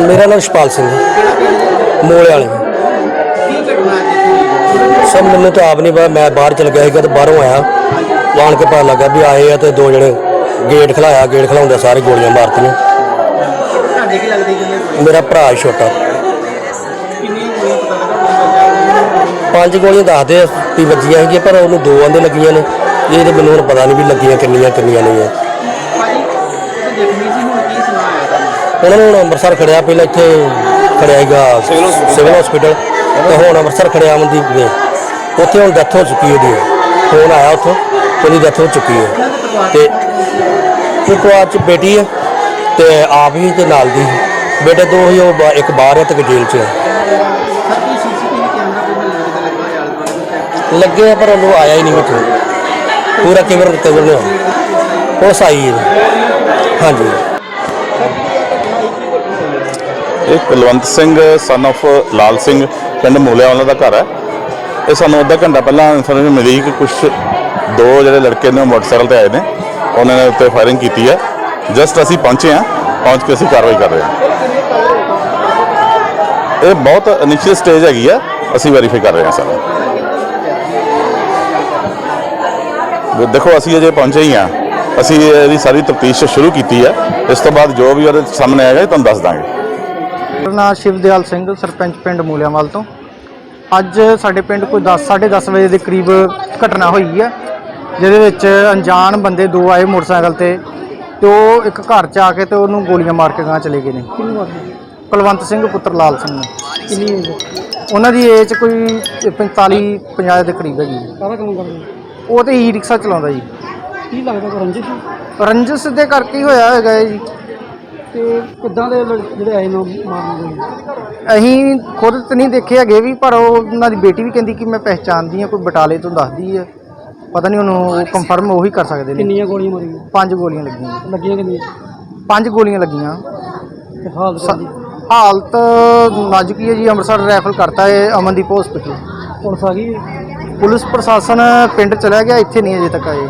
ਮੇਰਾ ਨਾਮ ਸ਼ਪਾਲ ਸਿੰਘ ਹੈ। ਮੋਲੇ ਵਾਲੇ। ਸਭ ਮੈਨੂੰ ਤਾਂ ਆਪ ਨਹੀਂ ਪਤਾ, ਮੈਂ ਬਾਹਰ ਚਲ ਗਿਆ ਸੀਗਾ ਤੇ ਬਾਹਰੋਂ ਆਇਆ। ਆਣ ਕੇ ਪਤਾ ਲੱਗਾ ਵੀ ਆਏ ਆ ਤੇ ਦੋ ਜਣੇ ਗੇਟ ਖਲਾਇਆ, ਗੇਟ ਖਲਾਉਂਦੇ ਸਾਰੇ ਗੋਲੀਆਂ ਮਾਰਤੀਆਂ। ਤੁਹਾਡੇ ਕੀ ਲੱਗਦੇ ਜਿੰਨੇ ਮੇਰਾ ਭਰਾ ਸੀ ਛੋਟਾ। ਕਿੰਨੀ ਗੋਲੀਆਂ ਪਤਾ ਲੱਗਾ ਪੰਜ ਗੋਲੀਆਂ ਦੱਸਦੇ ਆ ਵੀ ਵੱਜੀਆਂ ਸੀਗੀਆਂ, ਪਰ ਉਹਨੂੰ ਦੋ ਆਂਦੇ ਲੱਗੀਆਂ ਨੇ। ਇਹ ਤੇ ਮੈਨੂੰ ਹੁਣ ਪਤਾ ਨਹੀਂ ਵੀ ਲੱਗੀਆਂ ਕਿੰਨੀਆਂ ਕਿੰਨੀਆਂ ਨਹੀਂ ਆ। ਉਹਨਾਂ ਨੂੰ ਹੁਣ ਅੰਮ੍ਰਿਤਸਰ ਖੜਿਆ ਪਹਿਲਾਂ ਇੱਥੇ ਖੜਿਆ ਸੀਗਾ ਸਿਵਲ ਹਸਪੀਟਲ ਤੇ ਹੁਣ ਅੰਮ੍ਰਿਤਸਰ ਖੜਿਆ ਅਮਨਦੀਪ ਦੇ। ਉੱਥੇ ਹੁਣ ਡੈਥ ਹੋ ਚੁੱਕੀ ਉਹਦੀ। ਫੋਨ ਆਇਆ ਉੱਥੋਂ ਉਹਦੀ ਡੈਥ ਹੋ ਚੁੱਕੀ ਹੈ। ਤੇ ਇੱਕ ਪਰਿਵਾਰ ਚ ਬੇਟੀ ਹੈ ਤੇ ਆਪ ਹੀ ਤੇ ਨਾਲ ਦੀ ਬੇਟੇ ਦੋ ਹੀ ਉਹ ਬਾ- ਇੱਕ ਬਾਹਰ ਹੈ ਤੇ ਇੱਕ ਜੇਲ੍ਹ ਚ ਹੈ। ਕੈਮਰਾ ਲੱਗਾ ਆ ਪਰ ਉਹਨੂੰ ਆਇਆ ਹੀ ਨਹੀਂ ਵਿੱਚ ਪੂਰਾ ਕਵਰ ਕਵਰ ਨਹੀਂ ਹੋਇਆ। ਉਹ ਸਾਈ ਹੈ। ਹਾਂਜੀ। ਇਹ ਕੁਲਵੰਤ ਸਿੰਘ ਸਨ of ਲਾਲ ਸਿੰਘ, ਪਿੰਡ ਮੂਲਿਆਂ ਵਾਲਾ ਦਾ ਘਰ ਹੈ। ਇਹ ਸਾਨੂੰ ਅੱਧਾ ਘੰਟਾ ਪਹਿਲਾਂ ਇਨਫੋਰਮੇਸ਼ਨ ਮਿਲੀ ਕਿ ਕੁਝ ਦੋ ਜਿਹੜੇ ਲੜਕੇ ਨੇ ਉਹ ਮੋਟਰਸਾਈਕਲ ਤੇ ਆਏ ਨੇ। ਉਹਨਾਂ ਨੇ ਉੱਤੇ ਫਾਇਰਿੰਗ ਕੀਤੀ ਹੈ। ਜਸਟ ਅਸੀਂ ਪਹੁੰਚੇ ਹਾਂ, ਪਹੁੰਚ ਕੇ ਅਸੀਂ ਕਾਰਵਾਈ ਕਰ ਰਹੇ ਹਾਂ। ਇਹ ਬਹੁਤ ਇਨੀਸ਼ੀਅਲ ਸਟੇਜ ਹੈਗੀ ਆ ਅਸੀਂ ਵੈਰੀਫਾਈ ਕਰ ਰਹੇ ਹਾਂ ਸਰ ਦੇਖੋ, ਅਸੀਂ ਅਜੇ ਪਹੁੰਚੇ ਹੀ ਹਾਂ। ਅਸੀਂ ਇਹਦੀ ਸਾਰੀ ਤਫਤੀਸ਼ ਸ਼ੁਰੂ ਕੀਤੀ ਹੈ। ਇਸ ਤੋਂ ਬਾਅਦ ਜੋ ਵੀ ਉਹਦੇ ਸਾਹਮਣੇ ਆਏਗਾ ਤੁਹਾਨੂੰ ਦੱਸ ਦਾਂਗੇ। ਮੇਰਾ ਨਾਮ ਸ਼ਿਵਦਿਆਲ ਸਿੰਘ ਸਰਪੰਚ ਪਿੰਡ ਮੂਲਿਆਂਵਾਲ ਤੋਂ। ਅੱਜ ਸਾਡੇ ਪਿੰਡ ਕੋਈ 10 10:30 ਵਜੇ ਦੇ ਕਰੀਬ ਘਟਨਾ ਹੋਈ ਹੈ ਜਿਹਦੇ ਵਿੱਚ ਅਣਜਾਣ ਬੰਦੇ ਦੋ ਆਏ ਮੋਟਰਸਾਈਕਲ ਤੇ ਤੇ ਉਹ ਇੱਕ ਘਰ 'ਚ ਆ ਕੇ ਤੇ ਉਹਨੂੰ ਗੋਲੀਆਂ ਮਾਰ ਕੇ ਗਾਂ ਚਲੇ ਗਏ ਨੇ। ਕੁਲਵੰਤ ਸਿੰਘ ਪੁੱਤਰ ਲਾਲ ਸਿੰਘ ਨੇ। ਉਹਨਾਂ ਦੀ ਏਜ ਕੋਈ 45 50 ਦੇ ਕਰੀਬ ਹੈਗੀ ਸਾਰਾ ਕੰਮ ਕਰਦੇ? ਉਹ ਤੇ ਈ ਰਿਕਸ਼ਾ ਚਲਾਉਂਦਾ ਜੀ। ਕੀ ਲੱਗਦਾ ਰੰਜਿਸ਼? ਰੰਜਸ ਦੇ ਕਰਕੇ ਹੀ ਹੋਇਆ ਹੈਗਾ ਜੀ। ਤੇ ਕਿੱਦਾਂ ਦੇ ਲੜ- ਜਿਹੜੇ ਆਏ ਨੇ ਉਹ ਮਾਰਨ ਦੇ? ਅਸੀਂ ਖੁਦ ਤਾਂ ਨਹੀਂ ਦੇਖੇ ਹੈਗੇ ਵੀ ਪਰ ਉਹ ਉਹਨਾਂ ਦੀ ਬੇਟੀ ਵੀ ਕਹਿੰਦੀ ਕਿ ਮੈਂ ਪਹਿਚਾਣਦੀ ਹਾਂ ਕੋਈ ਬਟਾਲੇ ਤੋਂ ਦੱਸਦੀ ਹੈ। ਪਤਾ ਨਹੀਂ ਉਹਨੂੰ ਕੰਫਰਮ ਉਹੀ ਕਰ ਸਕਦੇ ਨੇ। ਕਿੰਨੀਆਂ ਗੋਲੀਆਂ ਮਾਰੀਆਂ? ਪੰਜ ਗੋਲੀਆਂ ਲੱਗੀਆਂ। ਲੱਗੀਆਂ ਕਿੰਨੀਆਂ? ਪੰਜ ਗੋਲੀਆਂ ਲੱਗੀਆਂ। ਤੇ ਹਾਲਤ ਸ- ਹਾਲਤ ਨਾਜ਼ੁਕ ਹੀ ਹੈ ਜੀ ਅੰਮ੍ਰਿਤਸਰ ਰੈਫਰ ਕਰਤਾ ਹੈ ਅਮਨਦੀਪ ਹਸਪੀਟਲ ਪੁਲਿਸ ਆ ਗਈ? ਪੁਲਿਸ ਪ੍ਰਸ਼ਾਸਨ ਪਿੰਡ ਚਲਾ ਗਿਆ ਇੱਥੇ ਨਹੀਂ ਅਜੇ ਤੱਕ ਆਏ।